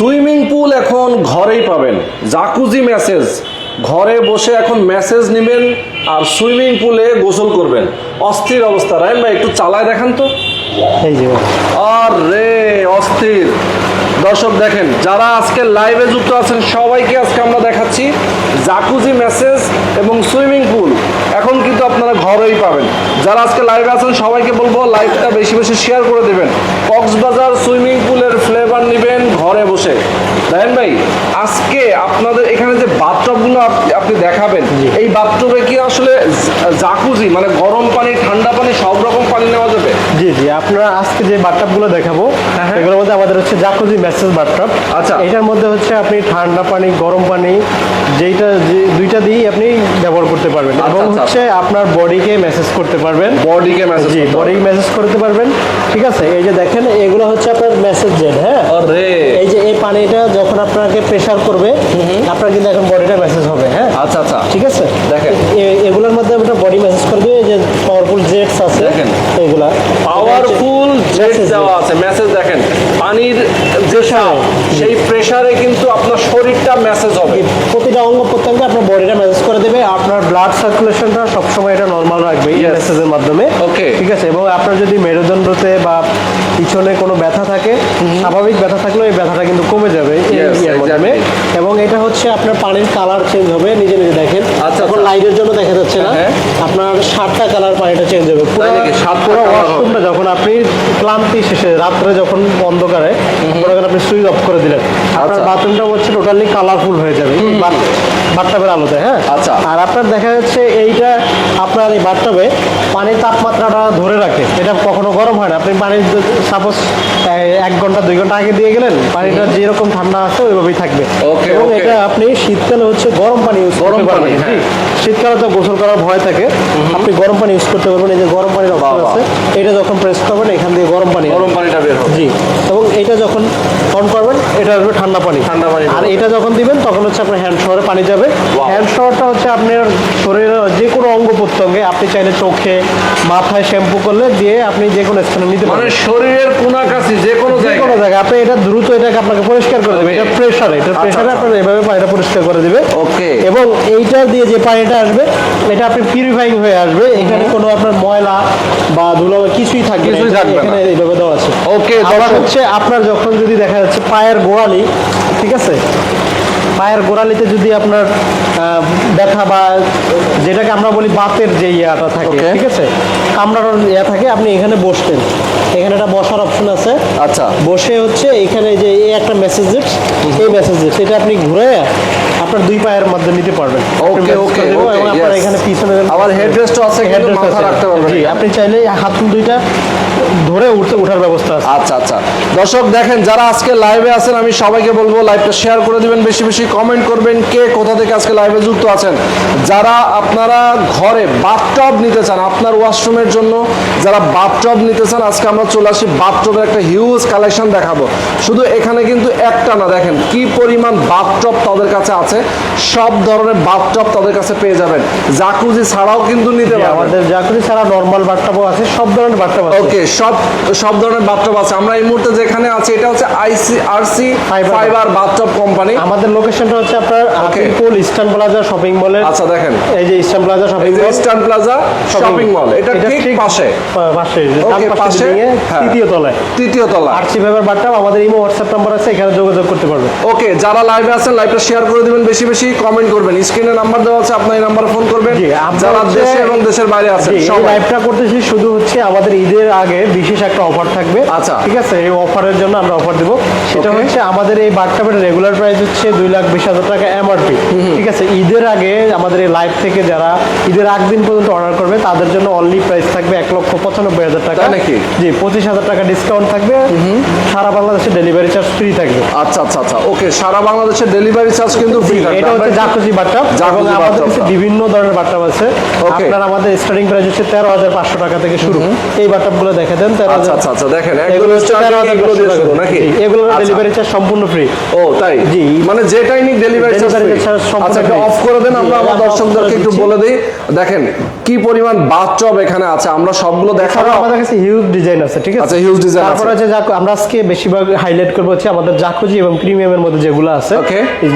Swimming pool এখন ঘরেই পাবেন। Jacuzzi massage. ঘরে বসে এখন মেসেজ নেবেন আর সুইমিং পুলে গোসল করবেন। অস্থির অবস্থা রায়ন ভাই একটু চালায় দেখান তো। আর রে অস্থির। দর্শক দেখেন যারা আজকে লাইভে যুক্ত আছেন সবাইকে আজকে আমরা দেখাচ্ছি জাকুজি মেসেজ এবং সুইমিং পুল। এখন কিন্তু আপনারা ঘরেই পাবেন। যারা আজকে লাইভে আছেন সবাইকে বলব লাইভটা বেশি বেশি শেয়ার করে দেবেন। কক্সবাজার সুইমিং পুলের ফ্লেভার নেবেন। ঘরে বসে। দেখেন ভাই আজকে আপনাদের এখানে যে বাথটবগুলো আপ- আপনি দেখাবেন এই বাথটবে কি আসলে জাকুজি মানে গরম পানি ঠান্ডা পানি সব রকম পানি নেওয়া যাবে? জি জি আপনারা আজকে যে বাথটাবগুলো দেখাবো হ্যাঁ, হ্যাঁ। এগুলোর মধ্যে আমাদের হচ্ছে জাকুজি মেসেজ বাথটাব আচ্ছা। এটার মধ্যে হচ্ছে আপনি ঠান্ডা পানি গরম পানি যেইটা যে দুইটা দিয়েই আপনি ব্যবহার করতে পারবেন। আচ্ছা, এবং আচ্ছা। হচ্ছে আপনার বডিকে মেসেজ করতে পারবেন। বডিকে মেসেজ জি বডি মেসেজ করতে পারবেন। ঠিক আছে এই যে দেখেন এগুলো হচ্ছে আপনার মেসেজ জেড হ্যাঁ? আরে। এই যে এই পানিটা যখন আপনাকে প্রেশার করবে আপনার কিন্তু এখন বডিটা মেসেজ হবে হ্যাঁ? আচ্ছা আচ্ছা। ঠিক আছে? দেখেন। এগুলোর মধ্যে আপনার বডি মেসেজ করে দিবে যে পাওয়ারফুল জেটস আছে দেখেন। এগুলা। পাওয়ারফুল জেট Message দেওয়া আছে মেসেজ দেখেন। পানির যে সেই প্রেসারে কিন্তু আপনার শরীরটা মেসেজ হবে। প্রতিটা অঙ্গ প্রত্যঙ্গে আপনার বডিটা মেসেজ করে দেবে আপনার ব্লাড সার্কুলেশনটা সবসময় এটা নর্মাল রাখবে এই মেসেজের মাধ্যমে। ওকে ঠিক আছে? এবং আপনার যদি মেরুদণ্ডতে বা পিছনে কোনো ব্যথা থাকে স্বাভাবিক ব্যথা থাকলেও এই ব্যথাটা কিন্তু কমে যাবে. এবং এটা হচ্ছে আপনার পানির কালার চেঞ্জ হবে নিজে নিজে দেখেন আচ্ছা, এখন আচ্ছা। লাইটের জন্য দেখা যাচ্ছে না হ্যাঁ। আপনার সাতটা কালার পানিটা চেঞ্জ হবে পুরো? ওয়াশরুমটা যখন আপনি ক্লান্তি শেষে রাত্রে যখন অন্ধকারে আপনি সুইচ অফ করে দিলেন। আপনার আচ্ছা। বাথরুমটা হচ্ছে টোটালি কালারফুল হয়ে যাবে। বাথটাবের আলোতে হ্যাঁ? আচ্ছা। আর আপনার দেখা যাচ্ছে এইটা আপনার এই বাথটাবে পানির তাপমাত্রাটা ধরে রাখে। এটা কখনো গরম হয় না। আপনি পানি সাপোজ এক ঘণ্টা দুই ঘণ্টা আগে দিয়ে গেলেন পানিটা যেরকম ঠান্ডা আছে ওইভাবেই থাকবে। এবং এটা আপনি শীতকালে হচ্ছে গরম পানি ইউজ গরম পানি, হ্যাঁ। শীতকালে তো গোসল করার ভয় থাকে। আপনি গরম পানি ইউজ করতে পারবেন। এই যে গরম পানির বাহ, আছে এটা যখন প্রেস করবেন এখান দিয়ে গরম পানি গরম পানিটা বের হবে। জি। এবং এটা যখন অন করবেন এটা আসবে ঠান্ডা পানি। ঠান্ডা পানি আর এটা যখন দিবেন তখন হচ্ছে আপনার হ্যান্ড শাওয়ারে পানি যাবে। হ্যান্ড শাওয়ারটা হচ্ছে আপনার শরীরের যে কোনো অঙ্গ প্রত্যঙ্গে আপনি চাইলে চোখে মাথায় শ্যাম্পু করলে দিয়ে আপনি যে কোনো স্থানে নিতে মানে শরীরের কোনা কাছে যে কোনো যে কোনো জায়গায়। আপনি এটা দ্রুত এটাকে আপনাকে পরিষ্কার করে দেবে। এটা প্রেশারে এটা আচ্ছা, প্রেশারে আচ্ছা। আপনার এভাবে পানিটা পরিষ্কার করে দিবে। Okay. এবং এইটা দিয়ে যে পানিটা আসবে এটা আপনি পিউরিফাইং হয়ে আসবে। এখানে কোনো আপনার ময়লা বা ধুলো কিছুই থাকবে না। কিছুই থাকবে এখানে এইভাবে দেওয়া আছে। ওকে দর্শক। হচ্ছে আপনার যখন যদি দেখা যাচ্ছে পায়ের গোড়ালি ঠিক আছে? পায়ের গোড়ালিতে যদি আপনার ব্যথা বা যেটাকে আমরা বলি বাতের যে ইয়াটা থাকে ঠিক আছে? কামড়ানোর ইয়া থাকে আপনি এখানে বসতেন এখানে একটা বসার অপশন আছে। আচ্ছা। বসে হচ্ছে এখানে যে এই একটা মেসেজ এই মেসেজ এটা আপনি ঘুরে আপনার দুই পায়ের মধ্যে নিতে পারবেন। Okay, এবং আপনার এখানে পিছনে আবার headrest-ও আছে, কিন্তু Headrest মাথা আছে। রাখতে পারবেন আপনি চাইলে হাত দুইটা ধরে উঠতে ওঠার ব্যবস্থা আছে। আচ্ছা আচ্ছা। দর্শক দেখেন যারা আজকে লাইভে আছেন আমি সবাইকে বলব লাইভটা শেয়ার করে দিবেন বেশি বেশি কমেন্ট করবেন কে কোথা থেকে আজকে লাইভে যুক্ত আছেন। যারা আপনারা ঘরে বাথটব নিতে চান আপনার ওয়াশরুমের জন্য যারা বাথটব নিতে চান আজকে আমরা চলে আসি বাথটবের একটা হিউজ কালেকশন দেখাবো। শুধু এখানে কিন্তু একটা না দেখেন কি পরিমাণ বাথটব তাদের কাছে আছে সব ধরনের বাথটব তাদের কাছে পেয়ে যাবেন। জাকুজি ছাড়াও কিন্তু নিতে পারবেন। আমাদের জাকুরি ছাড়া নর্মাল বাথটাবও আছে সব ধরনের বাথটাব আছে। ওকে সব সব ধরনের বাথটব আছে। আমরা এই মুহূর্তে যেখানে আছি এটা হচ্ছে আইসি আরসি. ফাইবার বাথটব কোম্পানি আমাদের লোকেশনটা হচ্ছে আপনার আতিকুল ইস্টার্ন প্লাজা শপিং মলের আচ্ছা দেখেন। এই যে Eastern Plaza shopping mall Eastern Plaza shopping mall এটা ঠিক পাশে। পাশে পাশে হ্যাঁ। তৃতীয় তলায়। তৃতীয় তলা আরসি ভাইবার বাট্টাম আমাদের ইমো হোয়াটসঅ্যাপ নাম্বার আছে এখানে যোগাযোগ করতে পারবেন। ওকে যারা লাইভে আছেন লাইভটা শেয়ার করে দিবেন বেশি বেশি কমেন্ট করবেন। স্ক্রিনে নাম্বার দেওয়া আছে আপনার এই নাম্বারে ফোন করবেন। যারা দেশে এবং দেশের বাইরে আছেন সবাই। লাইভটা করতেছি শুধু হচ্ছে আমাদের ঈদের আগে বিশেষ একটা অফার থাকবে। আচ্ছা। ঠিক আছে? এই অফারের জন্য আমরা অফার দেবো। সেটা হচ্ছে আমাদের এই বাট্টাপের রেগুলার প্রাইস হচ্ছে দুই লাখ বিশ হাজার টাকা এমআরপি ঠিক আছে? ঈদের আগে আমাদের এই লাইভ থেকে যারা ঈদের আগ দিন পর্যন্ত অর্ডার করবে তাদের জন্য অনলি প্রাইস থাকবে এক লক্ষ পঁচানব্বই হাজার টাকা। নাকি? জি পঁচিশ হাজার টাকা ডিসকাউন্ট থাকবে। সারা বাংলাদেশে ডেলিভারি চার্জ ফ্রি থাকবে। আচ্ছা আচ্ছা আচ্ছা। ওকে সারা বাংলাদেশের ডেলিভারি চার্জ কিন্তু ফ্রি জি, এটা হচ্ছে জাকুজি বাট্টাপ এবং আমাদের। কাছে বিভিন্ন ধরনের বাট্টাপ আছে. আপনার আমাদের স্টার্টিং প্রাইস হচ্ছে তেরো হাজার পাঁচশো টাকা থেকে শুরু। এই বাট্টাপগুলো দেখে দেন আচ্ছা আচ্ছা আচ্ছা দেখেন এগুলো এগুলো হচ্ছে starting 13,500 এগুলো দিয়ে শুরু নাকি? আচ্ছা, ডেলিভারি চার্জ সম্পূর্ণ ফ্রি ও তাই? জি। মানে যেটাই নিক ডেলিভারি সম্পূর্ণ আচ্ছা। অফ করে দেন আমরা দর্শকদেরকে একটু বলে দিই। দেখেন কি পরিমাণ বাথটব এখানে আছে আমরা সবগুলো দেখাবো। আমাদের কাছে হিউজ ডিজাইন আছে ঠিক আছে? আচ্ছা, design তারপর আছে। আছে জাকু- আমরা আজকে বেশিরভাগ হাইলাইট করব হচ্ছে আমাদের জাকুজি এবং প্রিমিয়ামের মধ্যে যেগুলো আছে।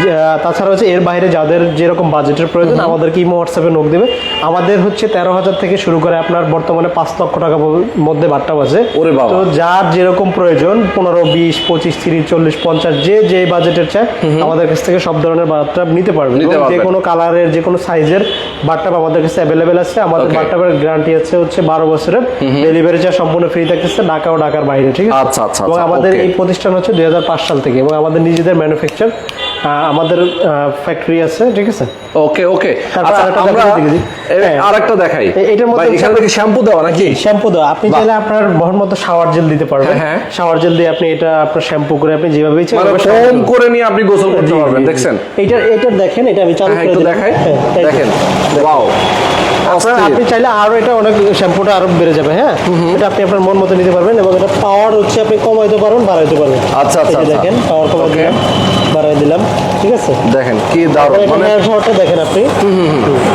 যে, আহ, তাছাড়া হচ্ছে এর বাইরে যাদের যেরকম বাজেটের প্রয়োজন আমাদেরকে ইমো হোয়াটসঅ্যাপে নোট দেবে। আমাদের হচ্ছে তেরো হাজার থেকে শুরু করে আপনার বর্তমানে পাঁচ লক্ষ টাকা মধ্যে বাট্টা আছে। ওরে বাবা। তো যার যেরকম প্রয়োজন পনেরো বিশ পঁচিশ তিরিশ চল্লিশ পঞ্চাশ যে যে বাজেটের চায় আমাদের কাছ থেকে সব ধরনের বাট্টা নিতে পারবে। নিতে এবং যে কোনো কালারের যে কোনো সাইজের বাট্টাপ আমাদের কাছে অ্যাভেলেবেল আছে। আমাদের. বাট্টাপের গ্যারান্টি আছে হচ্ছে বারো বছরের। ডেলিভারি চার্জ সম্পূর্ণ ফ্রি থাকতেছে ঢাকা ও ঢাকার বাইরে ঠিক আছে? আচ্ছা, আচ্ছা, এবং আচ্ছা, আমাদের এই প্রতিষ্ঠান হচ্ছে দুই হাজার পাঁচ সাল থেকে। এবং আমাদের নিজেদের ম্যানুফ্যাকচার আমাদের ফ্যাক্টরি আছে ঠিক আছে? ওকে ওকে আচ্ছা আমরা দেখাই হ্যাঁ। আরেকটা দেখাই। এটার মধ্যে এখানে দেখি শ্যাম্পু দেওয়া নাকি? শ্যাম্পু দেওয়া। আপনি চাইলে আপনার মন মতো শাওয়ার জেল দিতে পারবেন। হ্যাঁ, হ্যাঁ। শাওয়ার জেল দিয়ে আপনি এটা আপনার শ্যাম্পু করে আপনি যেভাবে ইচ্ছে মানে কম করে নিয়ে আপনি গোসল করতে পারবেন। দেখছেন? এইটার এটার দেখেন এটা আমি চালু হ্যাঁ করে একটু দেখাই। হ্যাঁ। দেখেন। ওয়াও আপনি চাইলে আরও এটা অনেক শ্যাম্পুটা আরও বেড়ে যাবে হ্যাঁ? এটা আপনি আপনার মন মতো নিতে পারবেন এবং এটা পাওয়ার হচ্ছে আপনি কমাইতে পারবেন বাড়াইতে পারবেন। আচ্ছা, আচ্ছা, আচ্ছা। দেখেন পাওয়ার কমাই Okay. দিলাম ঠিক আছে? দেখেন কি দারুণ মানে হ্যান্ড শাওয়ারটা দেখেন আপনি।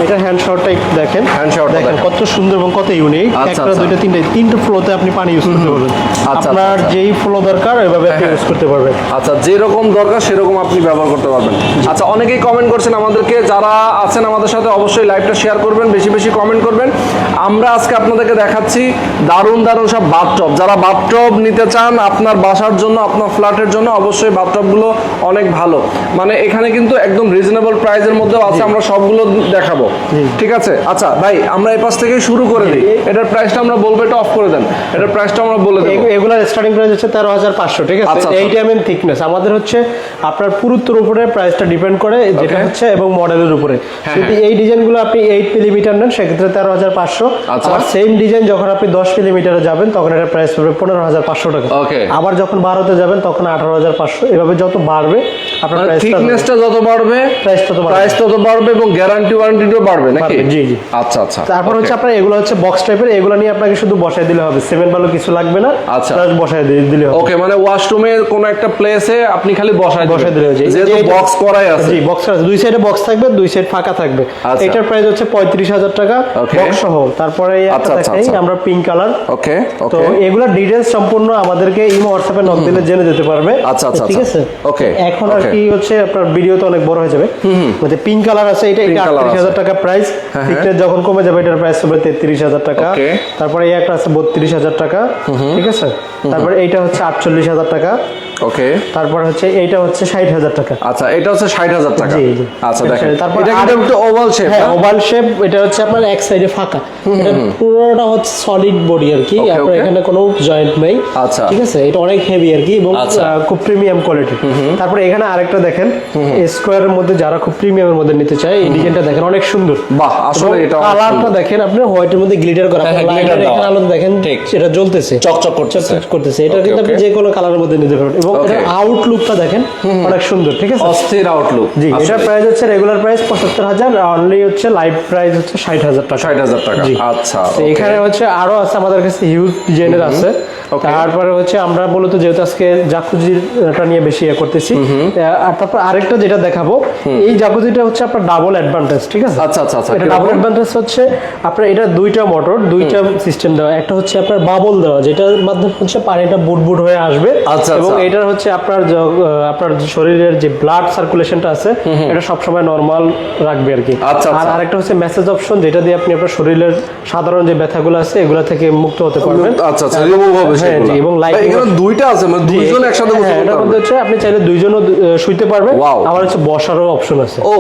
এটা হ্যান্ড শাওয়ারটা একটু দেখেন। Hand shower টা দেখেন। কত সুন্দর এবং কত ইউনিক আচ্ছা, একটা আচ্ছা। দুইটা তিনটা তিনটা ফ্লোতে আপনি পানি ইউজ করতে পারবেন। আচ্ছা, আপনার আচ্ছা। যেই ফ্লো দরকার ওইভাবে আপনি হ্যাঁ, ইউজ করতে পারবেন। আচ্ছা যেরকম দরকার সেরকম আপনি ব্যবহার করতে পারবেন। আচ্ছা অনেকেই কমেন্ট করছেন আমাদেরকে যারা আছেন আমাদের সাথে অবশ্যই লাইভটা শেয়ার করবেন বেশি বেশি কমেন্ট করবেন। আমরা আজকে আপনাদেরকে দেখাচ্ছি দারুণ দারুণ সব বাথটব যারা বাথটব নিতে চান আপনার বাসার জন্য আপনার ফ্ল্যাটের জন্য অবশ্যই বাথটবগুলো অনেক ভালো মানে এখানে কিন্তু একদম রিজনেবল প্রাইসের মধ্যেও আছে আমরা সবগুলো দেখাবো। ঠিক আছে? আচ্ছা ভাই আমরা এই পাশ থেকে শুরু করে দিই। এটার প্রাইসটা আমরা বলব এটা অফ করে দেন। এটার প্রাইসটা আমরা বলে দেবো। এগু- এগুলার স্টার্টিং প্রাইস হচ্ছে তেরো হাজার পাঁচশো ঠিক আছে। এইট এম এম থিকনেস আমাদের হচ্ছে আপনার পুরুত্বের উপরে প্রাইসটা ডিপেন্ড করে যেটা হচ্ছে এবং মডেলের উপরে। হ্যাঁ, যদি এই ডিজাইনগুলো আপনি এইট মিলিমিটার নেন সেক্ষেত্রে তেরো হাজার পাঁচশো। আচ্ছা। আর সেম ডিজাইন যখন আপনি দশ মিলিমিটারে যাবেন তখন এটা প্রাইস পড়বে পনেরো হাজার পাঁচশো টাকা. আবার যখন বারোতে যাবেন তখন আঠারো হাজার পাঁচশো। এভাবে যত বাড়বে আপনার মানে থিকনেসটা যত বাড়বে প্রাইস তত বাড়বে। প্রাইস তত বাড়বে এবং গ্যারান্টি বাড়বে নাকি জি, জি। আচ্ছা আচ্ছা তারপর হচ্ছে আপনার এগুলো হচ্ছে বক্স টাইপের এগুলো নিয়ে আপনাকে শুধু বসাই দিলে হবে সেভেন ভালো কিছু লাগবে না আচ্ছা। দিলে হবে ওকে মানে ওয়াশরুমে কোন একটা প্লেসে আপনি খালি বসায় দিলে। যেহেতু যে- বক্স করাই আছে জি বক্স আছে দুই সাইডে বক্স থাকবে দুই সাইড ফাঁকা থাকবে আচ্ছা। এটার প্রাইস হচ্ছে পঁয়ত্রিশ হাজার টাকা Okay. বক্স সহ তারপরে একটা আচ্ছা, আচ্ছা, দেখাই আচ্ছা। আমরা পিঙ্ক কালার ওকে তো ওকে এগুলোর ডিটেলস সম্পূর্ণ আমাদেরকে ইমো হোয়াটসঅ্যাপে নক দিলে জেনে যেতে পারবে আচ্ছা, আচ্ছা, ঠিক আচ্ছা। আছে ওকে এখন আর. কি হচ্ছে আপনার ভিডিও তো অনেক বড় হয়ে যাবে। মানে পিঙ্ক কালার আছে এটা এটা আটত্রিশ হাজার টাকা প্রাইস হ্যাঁ, পিকটা যখন কমে যাবে এটার প্রাইস হবে তেত্রিশ হাজার টাকা। তারপরে এই একটা আছে বত্রিশ হাজার টাকা। ঠিক আছে? তারপরে এইটা হচ্ছে আটচল্লিশ হাজার টাকা। ওকে তারপর হচ্ছে এইটা হচ্ছে ষাট হাজার টাকা। আচ্ছা এটা হচ্ছে ষাট হাজার টাকা। আচ্ছা দেখেন। তারপর এটা কিন্তু একটু ওভাল শেপ হ্যাঁ ওভাল শেপ এটা হচ্ছে আপনার এক সাইডে ফাঁকা। এটা পুরোটা হচ্ছে সলিড বডি আর কি। আপনার এখানে কোনো জয়েন্ট নেই। আচ্ছা। ঠিক আছে? এটা অনেক হেভি আর কি এবং আচ্ছা। খুব প্রিমিয়াম কোয়ালিটি তারপরে এখানে আরেকটা দেখেন স্কোয়ারের মধ্যে যারা খুব প্রিমিয়ামের মধ্যে নিতে চায় এই ডিজাইনটা দেখেন অনেক সুন্দর। বাহ আসলে এটা কালারটা দেখেন আপনি হোয়াইটের মধ্যে গ্লিটার করা হ্যাঁ, হ্যাঁ, লাইটের এখানে আলোতে দেখেন। সেটা জ্বলতেছে। চকচক করতেছে। করতেছে। এটা কিন্তু আপনি যে কোনো কালারের মধ্যে নিতে পারবেন। এবং. এটার আউটলুকটা দেখেন অনেক সুন্দর ঠিক আছে? অস্থির আউটলুক জি এটার প্রাইস হচ্ছে রেগুলার প্রাইস পঁচাত্তর হাজার অনলি হচ্ছে লাইভ প্রাইস হচ্ছে ষাট হাজার টাকা। ষাট হাজার টাকা। জি। আচ্ছা এখানে হচ্ছে আরও আছে আমাদের কাছে হিউজ ডিজাইনের আছে। তারপরে হচ্ছে আমরা বলতো যেহেতু আজকে জাকুজির জাকুজিটা নিয়ে বেশি ইয়ে করতেছি আর তারপর আরেকটা যেটা দেখাবো এই জাকুজিটা হচ্ছে আপনার ডাবল অ্যাডভান্টেজ ঠিক আছে? আচ্ছা, আচ্ছা, আচ্ছা, এটা ডাবল অ্যাডভান্টেজ হচ্ছে আপনার এটা দুইটা মোটর দুইটা সিস্টেম দেওয়া। একটা হচ্ছে আপনার বাবল দেওয়া যেটার মাধ্যমে হচ্ছে পানিটা বুট বুট হয়ে আসবে। আচ্ছা, এবং আচ্ছা। এটার হচ্ছে আপনার আপনার শরীরের যে ব্লাড সার্কুলেশনটা আছে এটা সবসময় নর্মাল রাখবে আর কি। আচ্ছা, আর আচ্ছা। আরেকটা হচ্ছে মেসেজ অপশন যেটা দিয়ে আপনি আপনার শরীরের সাধারণ যে ব্যথাগুলো আছে এগুলা থেকে মুক্ত হতে পারবেন। আচ্ছা আচ্ছা রিমুভ হবে হ্যাঁ, জি, এবং এখানে দুইটা আছে মানে দুইজন একসাথে হ্যাঁ, করতে হচ্ছে আপনি চাইলে দুইজনও আহ, শুইতে পারবে. আবার হচ্ছে বসারও অপশন আছে ও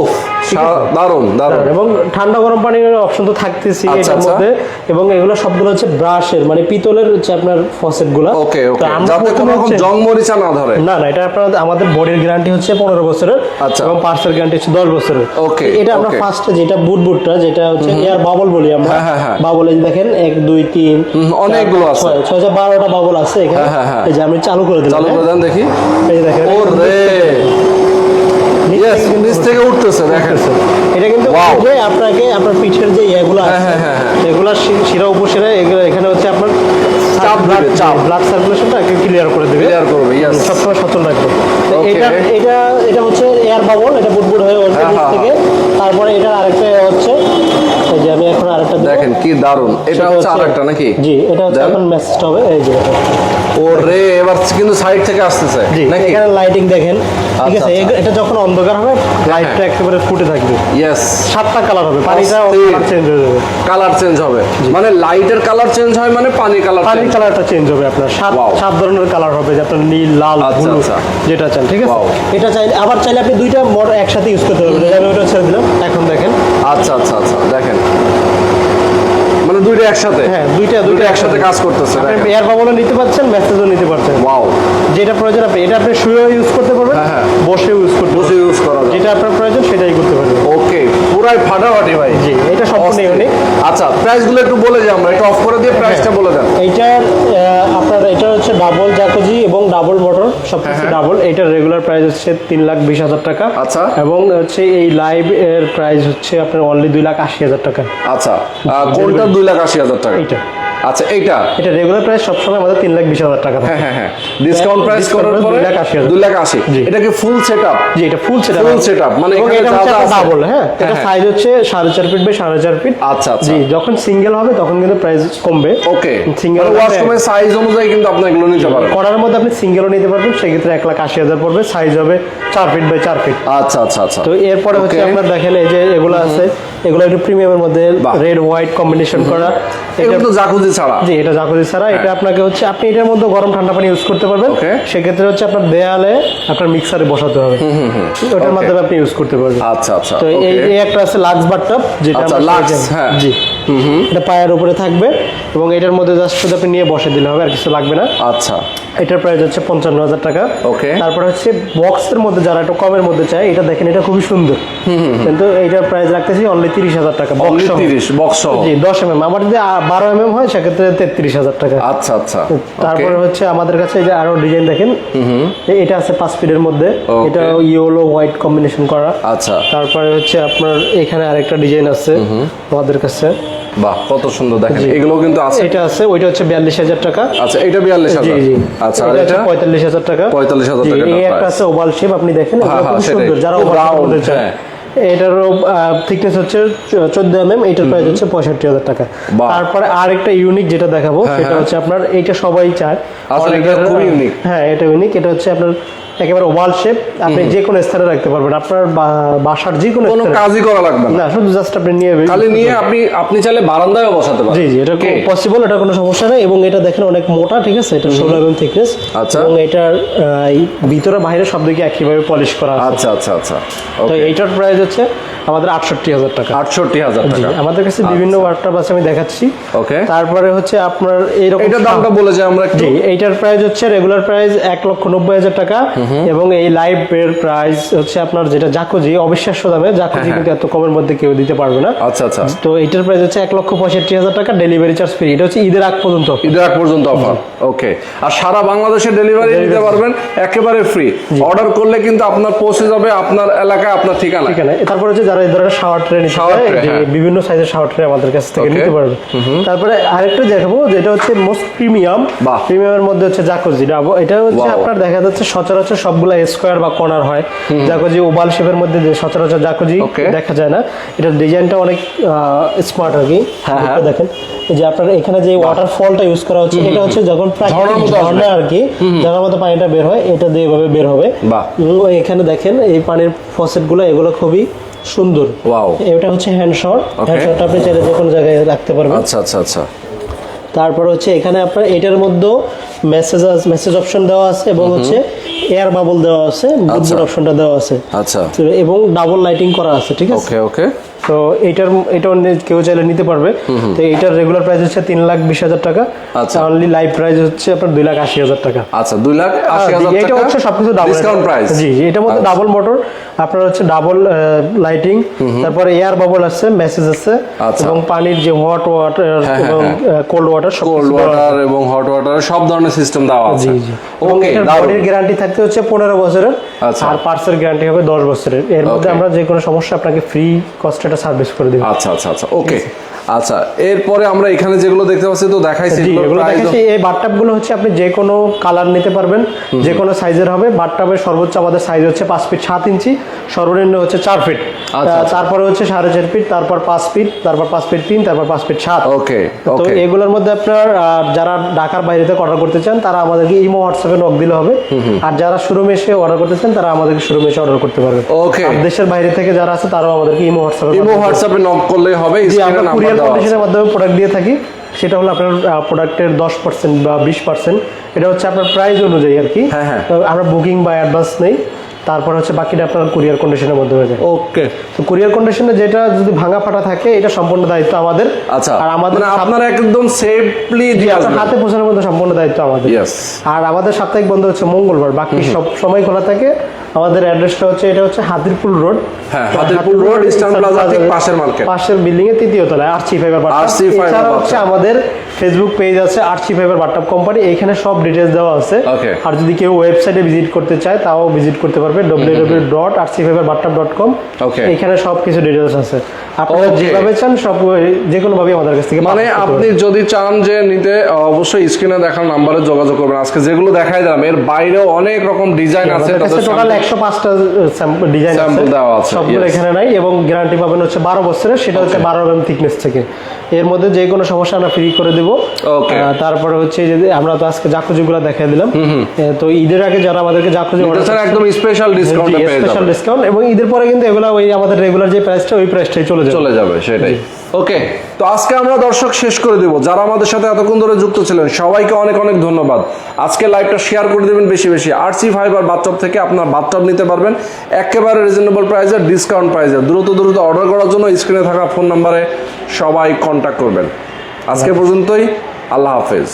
দারুণ দারুণ এবং ঠান্ডা গরম পানির অপশন তো থাকতেছি আচ্ছা, এটার আচ্ছা। মধ্যে এবং এগুলো সবগুলো হচ্ছে ব্রাশের মানে পিতলের হচ্ছে আপনার ফসেটগুলা ওকে ওকে যাতে কোনো রকম জং মরিচা না ধরে না না এটা আপনার আমাদের বডির গ্যারান্টি হচ্ছে পনেরো বছরের আচ্ছা। এবং পার্সের গ্যারান্টি হচ্ছে দশ বছরের ওকে এটা আমরা. ফার্স্টে যেটা বুট বুটটা যেটা হচ্ছে এয়ার বাবল বলি আমরা হ্যাঁ, হ্যাঁ, হ্যাঁ। বাবল এই দেখেন এক দুই তিন হুম, অনেকগুলো আছে। ছয় ছয় যে বারোটা বাবল আছে এখানে হ্যাঁ, হ্যাঁ, হ্যাঁ। এই যে আমি চালু করে দিলাম চালু করে হ্যাঁ? দেন দেখি এই দেখেন ও রে নিচ ইয়েস নিচ থেকে উঠতেছে দেখেন এটা কিন্তু Wow. আপনাকে আপনার পিঠের যে ইয়েগুলো হ্যাঁ, আছে হ্যাঁ, হ্যাঁ। এগুলা শিরা উপশিরা এগুলো এখানে হচ্ছে আপনার চাপ দিবে, চাপ। ব্লাড সার্কুলেশনটা ক্লিয়ার করে দেবে Clear করবে, yes. সবসময় সচল রাখবে এটা এটা এটা হচ্ছে এয়ার বাবল এটা বুটবুট হয়ে ওঠে থেকে তারপরে এটা আরেকটা হচ্ছে এই যে আমি এখন আরেকটা দেখেন কি দারুণ এটা হচ্ছে আরেকটা নাকি? জি এটা হচ্ছে এখন মেসেজটা হবে। এই যে ওরে এবার কিন্তু সাইড থেকে আসতেছে নাকি? এখানে লাইটিং দেখেন। ঠিক আচ্ছা, আছে আচ্ছা। এটা যখন অন্ধকার হবে লাইটটা একেবারে ফুটে থাকবে। ইয়েস সাতটা কালার হবে পানিটা চেঞ্জ হয়ে যাবে। কালার চেঞ্জ হবে। মানে লাইটের কালার চেঞ্জ হয় মানে পানির কালার পানির কালারটা চেঞ্জ হবে আপনার। সাত. সাত ধরনের কালার হবে যে আপনার নীল লাল ব্লু আচ্ছা। যেটা চান ঠিক আছে. এটা চাইলে আবার চাইলে আপনি দুইটা মোটর একসাথে ইউজ করতে পারবেন। আমি ওটা ছেড়ে দিলাম। এখন দেখেন। আচ্ছা আচ্ছা আচ্ছা দেখেন। মানে দুইটা একসাথে? হ্যাঁ দুইটা দুইটা একসাথে। কাজ করতেছে আপনি এয়ার বাবলও নিতে পারছেন মেসেজও নিতে পারছেন। ওয়াও যেটা প্রয়োজন আপনি এটা আপনি শুয়েও ইউজ করতে পারবেন হ্যাঁ, হ্যাঁ। বসেও ইউজ করতে বসে ইউজ করা যেটা আপনার প্রয়োজন সেটাই করতে পারবেন। ওকে পুরাই ফাটাফাটি ভাই। জি এটা সম্পূর্ণ। ইউনিক আচ্ছা প্রাইসগুলো একটু বলে যাই আমরা একটু অফ করে দিয়ে প্রাইসটা বলে দেন। এইটার আহ, আপনার এটা হচ্ছে ডাবল জাকোজি এবং ডাবল মোটর সব কিছু। ডাবল এটার রেগুলার প্রাইস হচ্ছে তিন লাখ বিশ হাজার টাকা। আচ্ছা। এবং হচ্ছে এই লাইভ এর প্রাইস হচ্ছে আপনার অনলি দুই লাখ আশি হাজার টাকা। আচ্ছা। কোনটা দুই লাখ আশি হাজার টাকা? এইটা। আচ্ছা এইটা? এটা রেগুলার প্রাইস সবসময় আমাদের তিন লাখ বিশ হাজার টাকা থাকে। হ্যাঁ হ্যাঁ। হ্যাঁ ডিসকাউন্ট প্রাইস করার পরে দুই লাখ আশি হাজার। দুই লাখ আশি। এটা কি ফুল সেট আপ জি এটা ফুল সেট setup, মানে এটা হচ্ছে ডাবল হ্যাঁ? এটা হ্যাঁ, হ্যাঁ। সাইজ হচ্ছে সাড়ে চার ফিট বাই সাড়ে চার ফিট আচ্ছা আচ্ছা। জি যখন সিঙ্গেল হবে তখন কিন্তু প্রাইস কমবে। ওকে সিঙ্গেল ওয়াশরুমের সাইজ অনুযায়ী কিন্তু আপনি এগুলো নিতে পারেন করার মধ্যে আপনি সিঙ্গেলও নিতে পারবেন সেক্ষেত্রে এক লাখ আশি হাজার পড়বে। সাইজ হবে চার ফিট বাই চার ফিট আচ্ছা আচ্ছা আচ্ছা। তো এরপরে হচ্ছে. আপনার দেখেন এই যে এগুলো আছে এগুলো একটু প্রিমিয়ামের মধ্যে রেড হোয়াইট কম্বিনেশন করা। এগুলো এটা তো জাকুজি ছাড়া? জি এটা জাকুজি ছাড়া। এটা আপনাকে হচ্ছে আপনি এটার মধ্যে গরম ঠান্ডা পানি ইউজ করতে পারবেন। সেক্ষেত্রে হচ্ছে আপনার দেয়ালে আপনার মিক্সারে বসাতে হবে। ওটার মাধ্যমে আপনি ইউজ করতে পারবেন। আচ্ছা আচ্ছা। তো এই একটা আছে লাক্স বাটটপ যেটা লাক্স জানি। হ্যাঁ। জি। এটা পায়ের উপরে থাকবে এবং এটার মধ্যে জাস্ট শুধু আপনি নিয়ে বসে দিলে হবে আর কিছু লাগবে না। আচ্ছা। এটার প্রাইস হচ্ছে পঞ্চান্ন হাজার টাকা। Okay. তারপরে হচ্ছে বক্সের মধ্যে যারা একটু কমের মধ্যে চায় এটা দেখেন এটা খুবই সুন্দর। কিন্তু এটার প্রাইস রাখতেছি অনলি তিরিশ হাজার টাকা তিরিশ বক্স জি দশ এম এম আবার যদি বারো এম এম হয় সেক্ষেত্রে তেত্রিশ হাজার টাকা। আচ্ছা আচ্ছা। তারপরে হচ্ছে আমাদের কাছে এই যে আরও ডিজাইন দেখেন এটা আছে পাঁচ ফিটের মধ্যে। এটা ইয়েলো হোয়াইট কম্বিনেশন করা। আচ্ছা। তারপরে হচ্ছে আপনার এখানে আরেকটা ডিজাইন আছে আমাদের কাছে। বাহ কত সুন্দর দেখেন এগুলো কিন্তু আছে? এটা আছে ওইটা হচ্ছে বিয়াল্লিশ হাজার টাকা। আচ্ছা এটা বিয়াল্লিশ জি হাজার। জি আচ্ছা আর এটা হচ্ছে এটা? পঁয়তাল্লিশ হাজার টাকা। 45,000 জি, টাকা এই একটা আছে ওভাল শেপ আপনি দেখেন হ্যাঁ, হ্যাঁ, খুব সুন্দর যারা ওভাল করতে চায়। হ্যাঁ। এটারও থিকনেস হচ্ছে চোদ্দ এম এম এটার প্রাইস হচ্ছে পঁয়ষট্টি হাজার টাকা। তারপরে আরেকটা ইউনিক যেটা দেখাবো সেটা। হচ্ছে আপনার এটা সবাই চায়। unique। হ্যাঁ এটা ইউনিক এটা হচ্ছে আপনার একেবারে ওয়াল শেপ আপনি যে কোনো স্থানে রাখতে পারবেন। আপনার বাসার যে কোনো কোনো কাজই করা লাগবে না। শুধু জাস্ট আপনি নিয়ে খালি নিয়ে আপনি আপনি চাইলে বারান্দায় বসাতে পারেন। জি জি এটা. পসিবল এটা কোনো সমস্যা নেই। এবং এটা দেখেন অনেক মোটা ঠিক আছে? এটা ষোলো এমএম থিকনেস আচ্ছা। এবং এটার ভিতরে বাইরে সব দিকে একইভাবে পলিশ করা আছে। আচ্ছা আচ্ছা আচ্ছা। তো এইটার প্রাইস হচ্ছে আমাদের আটষট্টি হাজার টাকা। আটষট্টি হাজার টাকা। আমাদের কাছে বিভিন্ন ওয়ার্কটপ আছে আমি দেখাচ্ছি। ওকে তারপরে হচ্ছে আপনার এইরকম এটার দামটা বলে যায় আমরা এইটার প্রাইস হচ্ছে রেগুলার প্রাইস এক লক্ষ নব্বই হাজার টাকা। এবং এই লাইভ এর প্রাইস হচ্ছে আপনার যেটা জাকোজি অবিশ্বাস্য দামে জাকোজি কিন্তু এত কমের মধ্যে কেউ দিতে পারবে না। আচ্ছা আচ্ছা। তো এটার প্রাইস হচ্ছে এক লক্ষ পঁয়ষট্টি হাজার টাকা ডেলিভারি চার্জ ফ্রি এটা হচ্ছে ঈদের আগ পর্যন্ত। ঈদের আগ পর্যন্ত অফার ওকে আর সারা বাংলাদেশে ডেলিভারি নিতে পারবেন একেবারে ফ্রি অর্ডার করলে কিন্তু আপনার পৌঁছে যাবে আপনার এলাকায় আপনার ঠিকানা ঠিকানা তারপর হচ্ছে যারা এই ধরনের শাওয়ার ট্রে নিতে হ্যাঁ। বিভিন্ন সাইজের শাওয়ার ট্রে আমাদের কাছ থেকে নিতে পারবে। তারপরে আরেকটা দেখাবো যেটা হচ্ছে মোস্ট প্রিমিয়াম বাহ। প্রিমিয়ামের মধ্যে হচ্ছে জাকোজি এটা হচ্ছে আপনার দেখা যাচ্ছে সচরাচর সবগুলা স্কোয়ার বা কর্নার হয়। জাকোজি ওভাল শেপের মধ্যে যে সচরাচর জাকোজি দেখা যায় না। এটার ডিজাইনটা অনেক স্মার্ট আর কি। হ্যাঁ, হ্যাঁ। দেখেন। যে আপনার এখানে যে ওয়াটার ফলটা ইউজ করা হচ্ছে এটা হচ্ছে যখন। ঝর্ণা আর কি ঝর্ণার মতো পানিটা বের হয় এটা দিয়ে এভাবে বের হবে। বাহ। এখানে দেখেন এই পানির ফসেটগুলো এগুলো খুবই সুন্দর। Wow. এটা হচ্ছে হ্যান্ড শট হ্যান্ড শটটা আপনি চাইলে যে কোনো জায়গায় রাখতে পারবেন। আচ্ছা আচ্ছা আচ্ছা। তারপর হচ্ছে এখানে আপনার এটার মধ্যে মেসেজ মেসেজ অপশন দেওয়া আছে এবং হচ্ছে এয়ার বাবল দেওয়া আছে বুটবুট আচ্ছা। অপশনটা দেওয়া আছে। আচ্ছা। এবং ডাবল লাইটিং করা আছে ঠিক আছে? ওকে ওকে তো এইটার এটাও নি- কেউ চাইলে নিতে পারবে। তো এইটার রেগুলার প্রাইস হচ্ছে তিন লাখ বিশ হাজার টাকা। আচ্ছা। অনলি লাইভ প্রাইস হচ্ছে আপনার দুই লাখ আশি হাজার টাকা। আচ্ছা দুই লাখ আশি হাজার এটা হচ্ছে সবকিছু ডাবল ডিসকাউন্ট প্রাইস জি এটার মধ্যে ডাবল মোটর আপনার হচ্ছে ডাবল লাইটিং তারপরে এয়ার বাবল আছে মেসেজ আছে। আচ্ছা। এবং পানির যে হট ওয়াটার হ্যাঁ, হ্যাঁ, কোল্ড ওয়াটার কোল্ড ওয়াটার এবং হট ওয়াটার সব ধরনের সিস্টেম দেওয়া আছে। ওকে বডির গ্যারান্টি থাকতে হচ্ছে পনেরো বছরের আচ্ছা। আর পার্সের গ্যারান্টি হবে দশ বছরের। এর মধ্যে আমরা যে কোনো সমস্যা আপনাকে ফ্রি কস্ট এটা সার্ভিস করে দেব। আচ্ছা আচ্ছা আচ্ছা। ওকে আচ্ছা এরপরে আমরা এখানে যেগুলো দেখতে পাচ্ছি তো দেখাইছি এগুলো এই বাথটাবগুলো হচ্ছে আপনি যে কোনো কালার নিতে পারবেন যে কোনো সাইজের হবে। বাথটাবের সর্বোচ্চ আমাদের সাইজ হচ্ছে পাঁচ ফিট সাত ইঞ্চি সর্বনিম্ন হচ্ছে চার ফিট আচ্ছা, আচ্ছা। তারপরে হচ্ছে সাড়ে চার ফিট তারপর পাঁচ ফিট তারপর পাঁচ ফিট তিন তারপর পাঁচ ফিট সাত। ওকে তো এগুলোর মধ্যে আপনার যারা ঢাকার বাইরে থেকে অর্ডার করতে চান তারা আমাদেরকে ইমো হোয়াটসঅ্যাপে নক দিলে হবে। আর যারা শোরুমে এসে অর্ডার করতে চান তারা আমাদেরকে শোরুমে এসে অর্ডার করতে পারবে ওকে দেশের বাইরে থেকে যারা আছে তারাও আমাদেরকে ইমো হোয়াটসঅ্যাপে ইমো হোয়াটসঅ্যাপে নক করলেই হবে স্ক্রিনে নাম্বার কন্ডিশনের মাধ্যমে প্রোডাক্ট দিয়ে থাকি সেটা হলো আপনার প্রোডাক্টের দশ পার্সেন্ট বা বিশ পার্সেন্ট এটা হচ্ছে আপনার প্রাইস অনুযায়ী আর কি। হ্যাঁ, হ্যাঁ। আমরা বুকিং বা অ্যাডভান্স নেই। তারপর হচ্ছে বাকিটা আপনার কুরিয়ার কন্ডিশনের মধ্যে হয়ে যায়। ওকে তো কুরিয়ার কন্ডিশনে যেটা যদি ভাঙা ফাটা থাকে এটা সম্পূর্ণ দায়িত্ব আমাদের। আচ্ছা। আর আমাদের মানে আপনারা একদম সেফলি দিয়ে আসবেন। হাতে পৌঁছানোর মধ্যে সম্পূর্ণ দায়িত্ব আমাদের. আর আমাদের সাপ্তাহিক বন্ধ হচ্ছে মঙ্গলবার বাকি সব সময় খোলা থাকে। আমাদের অ্যাড্রেসটা হচ্ছে এটা হচ্ছে হাতিরপুল রোড। হ্যাঁ, হাতিরপুল রোড, ইস্টার্ন প্লাজা ঠিক পাশের market। পাশের বিল্ডিং এর তৃতীয় তলায় RC fibre bathtub RC fibre. হচ্ছে আমাদের ফেসবুক পেজ আছে আরসি ফাইবার বাট্টাপ কোম্পানি এখানে সব ডিটেলস দেওয়া আছে. আর যদি কেউ ওয়েবসাইটে ভিজিট করতে চায় তাও ভিজিট করতে পারবে Okay. এখানে সব কিছু ডিটেলস আছে। আপনারা যেভাবে চান সব যে কোনো ভাবে আমাদের কাছ থেকে মানে আপনি যদি চান যে নিতে অবশ্যই স্ক্রিনে দেখার নাম্বারে যোগাযোগ করবেন। আজকে যেগুলো দেখাই দিলাম এর বাইরেও অনেক রকম ডিজাইন আছে তাদের টোটাল একশো পাঁচটা ডিজাইন সবগুলো এখানে নাই এবং গ্যারান্টি পাবেন হচ্ছে বারো বছরের সেটা হচ্ছে বারো এম থিকনেস থেকে। এর মধ্যে যে কোনো সমস্যা আমরা ফ্রি করে দেবো। তারপরে হচ্ছে যে আমরা তো আজকে জাকুজিগুলো দেখাই দিলাম। তো ঈদের আগে যারা আমাদেরকে জাকুজি একদম স্পেশাল ডিসকাউন্টে স্পেশাল ডিসকাউন্ট এবং ঈদের পরে কিন্তু এগুলো ওই আমাদের রেগুলার যে প্রাইসটা ওই প্রাইসটাই চলে যাবে। চলে যাবে সেটাই। ওকে তো আজকে আমরা দর্শক শেষ করে দেব। যারা আমাদের সাথে এতক্ষণ ধরে যুক্ত ছিলেন, সবাইকে অনেক অনেক ধন্যবাদ। আজকে লাইভটা শেয়ার করে দেবেন বেশি বেশি। আর আরসি ফাইবার বাথটব থেকে আপনার বাথটব নিতে পারবেন। একেবারে রিজনেবল প্রাইসে ডিসকাউন্ট প্রাইসে দ্রুত দ্রুত অর্ডার করার জন্য স্ক্রিনে থাকা ফোন নাম্বারে সবাই কন্ট্যাক্ট করবেন। আজকে পর্যন্তই, আল্লাহ হাফেজ।